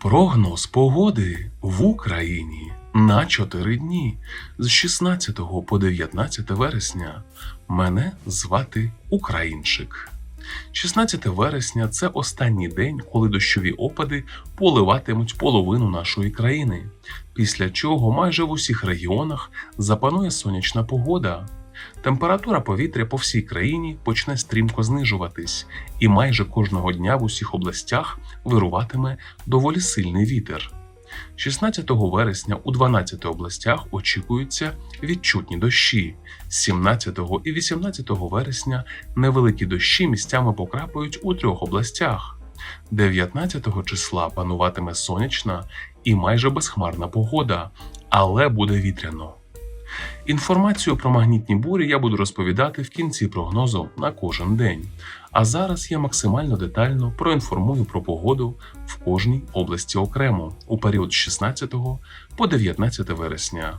Прогноз погоди в Україні на 4 дні з 16 по 19 вересня. Мене звати Українчик. 16 вересня це останній день, коли дощові опади поливатимуть половину нашої країни, після чого майже в усіх регіонах запанує сонячна погода. Температура повітря по всій країні почне стрімко знижуватись, і майже кожного дня в усіх областях вируватиме доволі сильний вітер. 16 вересня у 12 областях очікуються відчутні дощі. 17 і 18 вересня невеликі дощі місцями покрапають у трьох областях. 19 числа пануватиме сонячна і майже безхмарна погода, але буде вітряно. Інформацію про магнітні бурі я буду розповідати в кінці прогнозу на кожен день. А зараз я максимально детально проінформую про погоду в кожній області окремо у період з 16 по 19 вересня.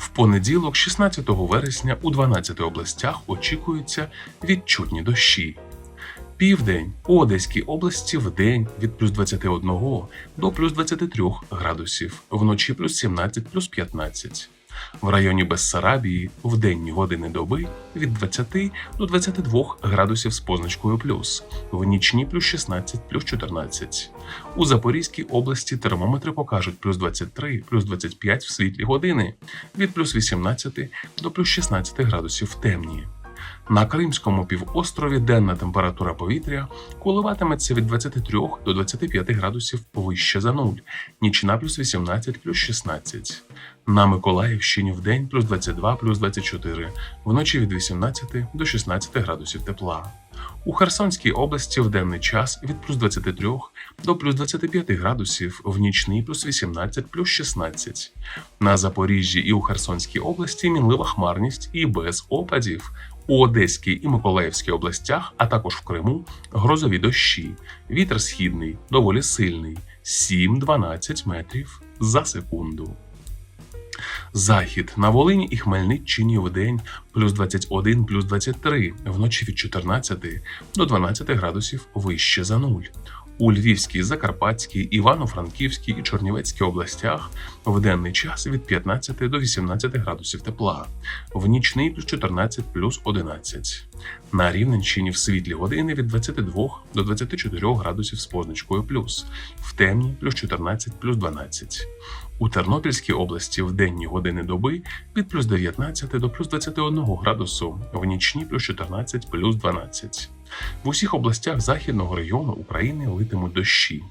В понеділок, 16 вересня, у 12 областях очікуються відчутні дощі. Південь у Одеській області в день від плюс 21 до плюс 23 градусів, вночі плюс 17 плюс 15. В районі Бессарабії в денні години доби від 20 до 22 градусів з позначкою плюс, в нічні плюс 16 плюс 14. У Запорізькій області термометри покажуть плюс 23 плюс 25 в світлі години, від плюс 18 до плюс 16 градусів в темні. На Кримському півострові денна температура повітря коливатиметься від 23 до 25 градусів вище за нуль, нічна плюс 18 плюс 16. На Миколаївщині в день плюс 22 плюс 24, вночі від 18 до 16 градусів тепла. У Херсонській області в денний час від плюс 23 до плюс 25 градусів, в нічний плюс 18 плюс 16. На Запоріжжі і у Херсонській області мінлива хмарність і без опадів. У Одеській і Миколаївській областях, а також в Криму, грозові дощі. Вітер східний, доволі сильний 7-12 метрів за секунду. Захід на Волині і Хмельниччині в день плюс 21, плюс 23, вночі від 14 до 12 градусів вище за нуль. У Львівській, Закарпатській, Івано-Франківській і Чернівецькій областях в денний час від 15 до 18 градусів тепла, в нічний плюс 14 плюс 11. На Рівненщині в світлі години від 22 до 24 градусів з позначкою плюс, в темні плюс 14 плюс 12. У Тернопільській області в денні години доби від плюс 19 до плюс 21 градусу, в нічні плюс 14 плюс 12. В усіх областях західного району України литимуть дощі.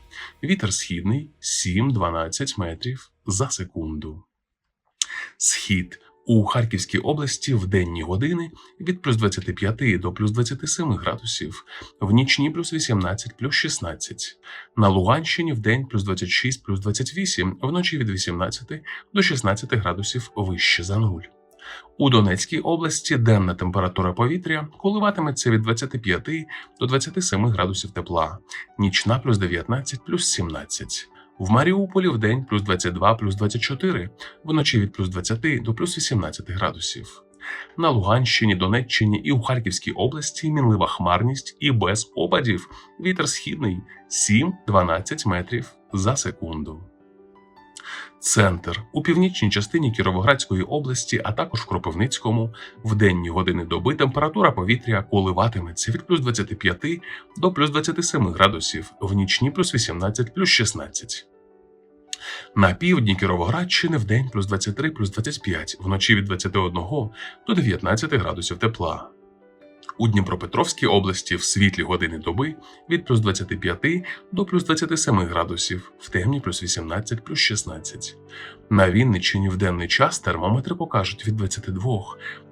Вітер східний 7-12 метрів за секунду. Схід у Харківській області в денні години від плюс 25 до плюс 27 градусів, в нічні плюс 18 плюс 16. На Луганщині в день плюс 26 плюс 28, вночі від 18 до 16 градусів вище за нуль. У Донецькій області денна температура повітря коливатиметься від 25 до 27 градусів тепла, нічна плюс 19 плюс 17. В Маріуполі в день плюс 22 плюс 24, вночі від плюс 20 до плюс 18 градусів. На Луганщині, Донеччині і у Харківській області мінлива хмарність і без опадів. Вітер східний 7-12 метрів за секунду. Центр у північній частині Кіровоградської області, а також в Кропивницькому, в денні години доби температура повітря коливатиметься від плюс 25 до плюс 27 градусів, в нічні плюс 18 плюс 16. На півдні Кіровоградщини в день плюс 23 плюс 25, вночі від 21 до 19 градусів тепла. У Дніпропетровській області в світлі години доби від плюс 25 до плюс 27 градусів, в темні плюс 18 плюс 16. На Вінниччині в денний час термометри покажуть від 22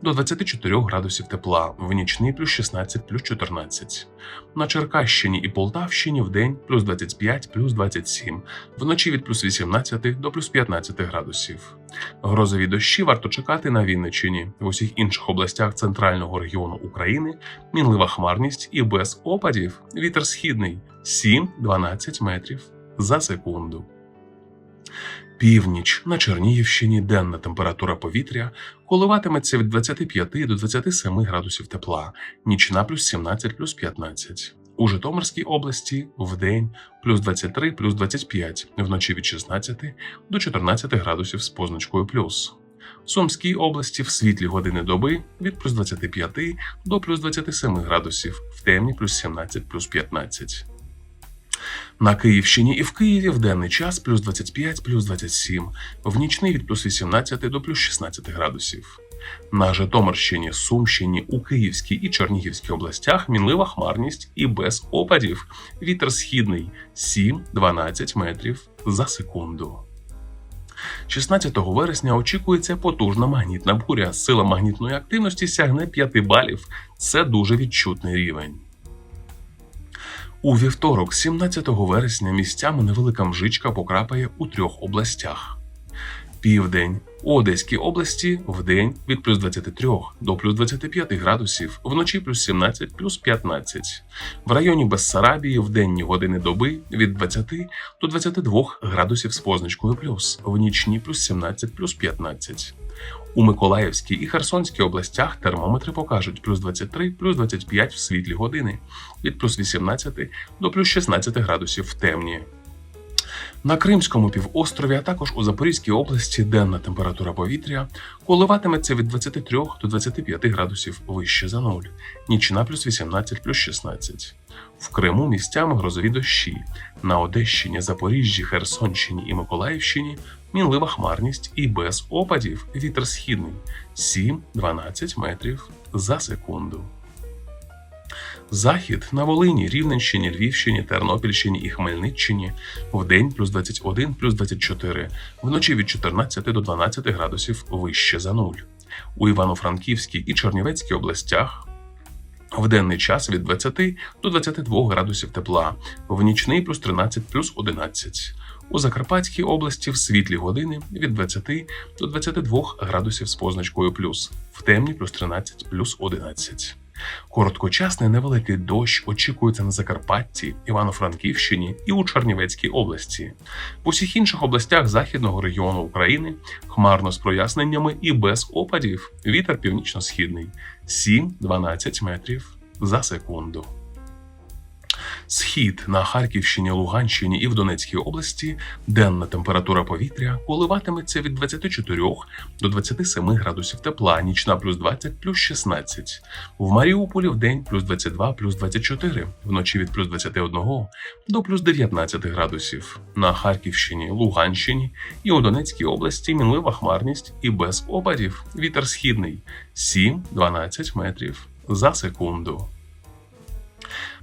до 24 градусів тепла, в нічний плюс 16 плюс 14. На Черкащині і Полтавщині в день плюс 25 плюс 27, вночі від плюс 18 до плюс 15 градусів. Грозові дощі варто чекати на Вінниччині. В усіх інших областях центрального регіону України мінлива хмарність і без опадів вітер східний 7-12 метрів за секунду. Північ на Чернігівщині денна температура повітря коливатиметься від 25 до 27 градусів тепла, нічна плюс 17 плюс 15. У Житомирській області вдень плюс 23 плюс 25, вночі від 16 до 14 градусів з позначкою плюс. В Сумській області в світлі години доби від плюс 25 до плюс 27 градусів, в темні плюс 17 плюс 15. На Київщині і в Києві в денний час плюс 25 плюс 27, в нічний від плюс 18 до плюс 16 градусів. На Житомирщині, Сумщині, у Київській і Чернігівській областях мінлива хмарність і без опадів. Вітер східний 7-12 метрів за секунду. 16 вересня очікується потужна магнітна буря. Сила магнітної активності сягне 5 балів. Це дуже відчутний рівень. У вівторок, 17 вересня, місцями невелика мжичка покрапає у трьох областях. Південь Одеській області вдень від плюс 23 до плюс 25 градусів, вночі плюс 17 плюс 15. В районі Бессарабії в денні години доби від 20 до 22 градусів з позначкою плюс, в нічні плюс 17 плюс 15. У Миколаївській і Херсонській областях термометри покажуть плюс 23, плюс 25 в світлі години, від плюс 18 до плюс 16 градусів в темні. На Кримському півострові, а також у Запорізькій області денна температура повітря коливатиметься від 23 до 25 градусів вище за нуль, нічна плюс 18 плюс 16. В Криму місцями грозові дощі. На Одещині, Запоріжжі, Херсонщині і Миколаївщині мінлива хмарність і без опадів вітер східний 7-12 метрів за секунду. Захід на Волині, Рівненщині, Львівщині, Тернопільщині і Хмельниччині вдень плюс 21 плюс 24, вночі від 14 до 12 градусів вище за нуль. У Івано-Франківській і Чернівецькій областях в денний час від 20 до 22 градусів тепла, в нічний плюс 13 плюс 11. У Закарпатській області в світлі години від 20 до 22 градусів з позначкою плюс, в темні плюс 13 плюс 11. Короткочасний невеликий дощ очікується на Закарпатті, Івано-Франківщині і у Чернівецькій області. В усіх інших областях західного регіону України хмарно з проясненнями і без опадів. Вітер північно-східний 7-12 метрів за секунду. Схід на Харківщині, Луганщині і в Донецькій області денна температура повітря коливатиметься від 24 до 27 градусів тепла, нічна плюс 20 плюс 16. В Маріуполі в день плюс 22 плюс 24, вночі від плюс 21 до плюс 19 градусів. На Харківщині, Луганщині і у Донецькій області мінлива хмарність і без опадів. Вітер східний 7-12 метрів за секунду.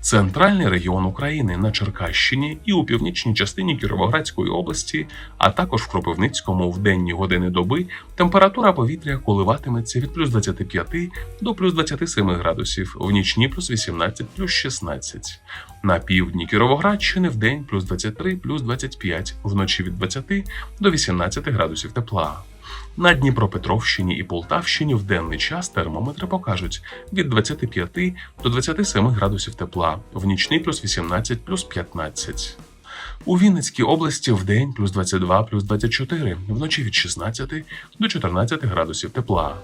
Центральний регіон України на Черкащині і у північній частині Кіровоградської області, а також в Кропивницькому в денні години доби температура повітря коливатиметься від плюс 25 до плюс 27 градусів, в нічні плюс 18 плюс 16. На півдні Кіровоградщини в день плюс 23 плюс 25, вночі від 20 до 18 градусів тепла. На Дніпропетровщині і Полтавщині в денний час термометри покажуть від 25 до 27 градусів тепла, в нічний плюс 18 плюс 15. У Вінницькій області в день плюс 22 плюс 24, вночі від 16 до 14 градусів тепла.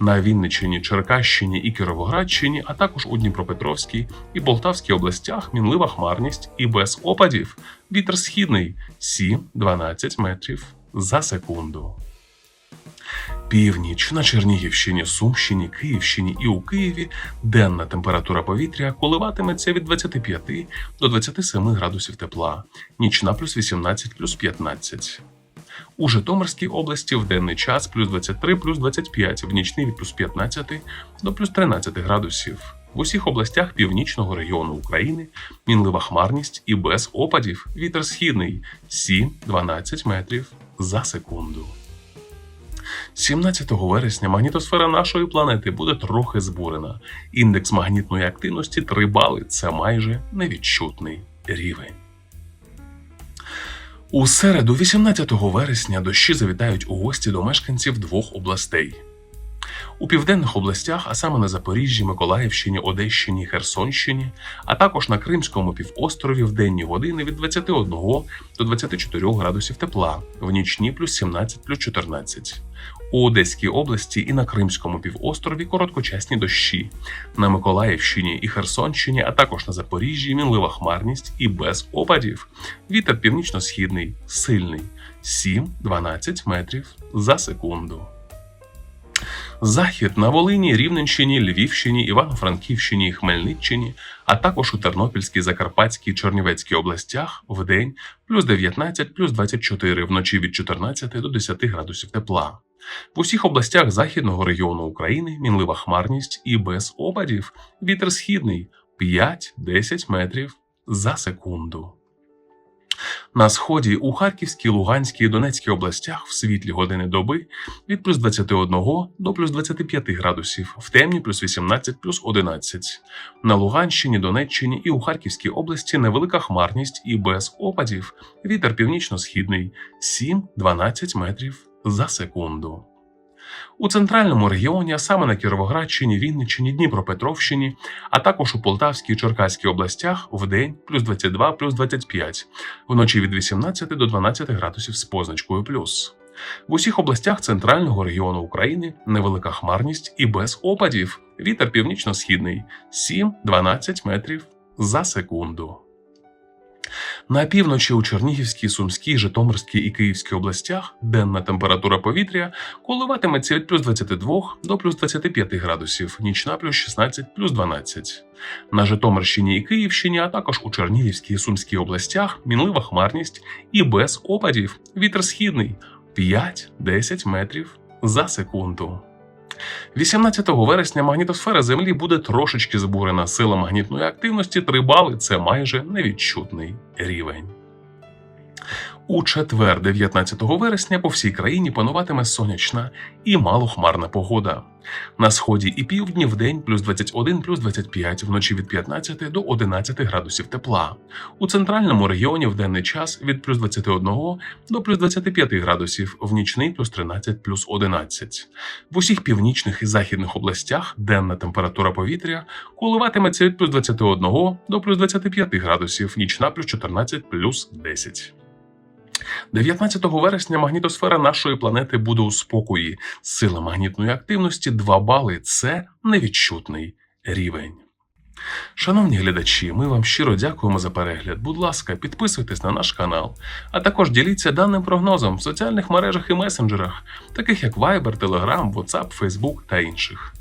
На Вінниччині, Черкащині і Кіровоградщині, а також у Дніпропетровській і Полтавській областях мінлива хмарність і без опадів. Вітер східний 7-12 метрів за секунду. Північ на Чернігівщині, Сумщині, Київщині і у Києві денна температура повітря коливатиметься від 25 до 27 градусів тепла, нічна плюс 18 плюс 15. У Житомирській області в денний час плюс 23 плюс 25, в нічний від плюс 15 до плюс 13 градусів. В усіх областях північного регіону України мінлива хмарність і без опадів вітер східний 7-12 метрів за секунду. 17 вересня магнітосфера нашої планети буде трохи збурена. Індекс магнітної активності 3 бали це майже невідчутний рівень. У середу, 18 вересня, дощі завітають у гості до мешканців двох областей. У південних областях, а саме на Запоріжжі, Миколаївщині, Одещині, Херсонщині, а також на Кримському півострові в денні години від 21 до 24 градусів тепла, в нічні плюс 17 плюс 14. У Одеській області і на Кримському півострові короткочасні дощі. На Миколаївщині і Херсонщині, а також на Запоріжжі мінлива хмарність і без опадів. Вітер північно-східний, сильний 7-12 метрів за секунду. Захід на Волині, Рівненщині, Львівщині, Івано-Франківщині Хмельниччині, а також у Тернопільській, Закарпатській, Чернівецькій областях в день плюс 19, плюс 24, вночі від 14 до 10 градусів тепла. В усіх областях західного регіону України мінлива хмарність і без опадів вітер східний 5-10 метрів за секунду. На сході у Харківській, Луганській і Донецькій областях в світлі години доби від плюс 21 до плюс 25 градусів, в темні плюс 18 плюс 11. На Луганщині, Донеччині і у Харківській області невелика хмарність і без опадів. Вітер північно-східний 7-12 метрів за секунду. У центральному регіоні, а саме на Кіровоградщині, Вінниччині, Дніпропетровщині, а також у Полтавській і Черкаській областях в день плюс 22, плюс 25, вночі від 18 до 12 градусів з позначкою плюс. В усіх областях центрального регіону України невелика хмарність і без опадів. Вітер північно-східний 7-12 метрів за секунду. На півночі у Чернігівській, Сумській, Житомирській і Київській областях денна температура повітря коливатиметься від плюс 22 до плюс 25 градусів, нічна плюс 16 плюс 12. На Житомирщині і Київщині, а також у Чернігівській і Сумській областях мінлива хмарність і без опадів вітер східний 5-10 метрів за секунду. 18 вересня магнітосфера Землі буде трошечки збурена. Сила магнітної активності 3 бали це майже невідчутний рівень. У четвер, 19 вересня, по всій країні пануватиме сонячна і малохмарна погода. На сході і півдні в день плюс 21, плюс 25, вночі від 15 до 11 градусів тепла. У центральному регіоні в денний час від плюс 21 до плюс 25 градусів, в нічний плюс 13, плюс 11. В усіх північних і західних областях денна температура повітря коливатиметься від плюс 21 до плюс 25 градусів, нічна плюс 14, плюс 10. 19 вересня магнітосфера нашої планети буде у спокої. Сила магнітної активності 2 бали це невідчутний рівень. Шановні глядачі, ми вам щиро дякуємо за перегляд. Будь ласка, підписуйтесь на наш канал, а також діліться даним прогнозом в соціальних мережах і месенджерах, таких як Viber, Telegram, WhatsApp, Facebook та інших.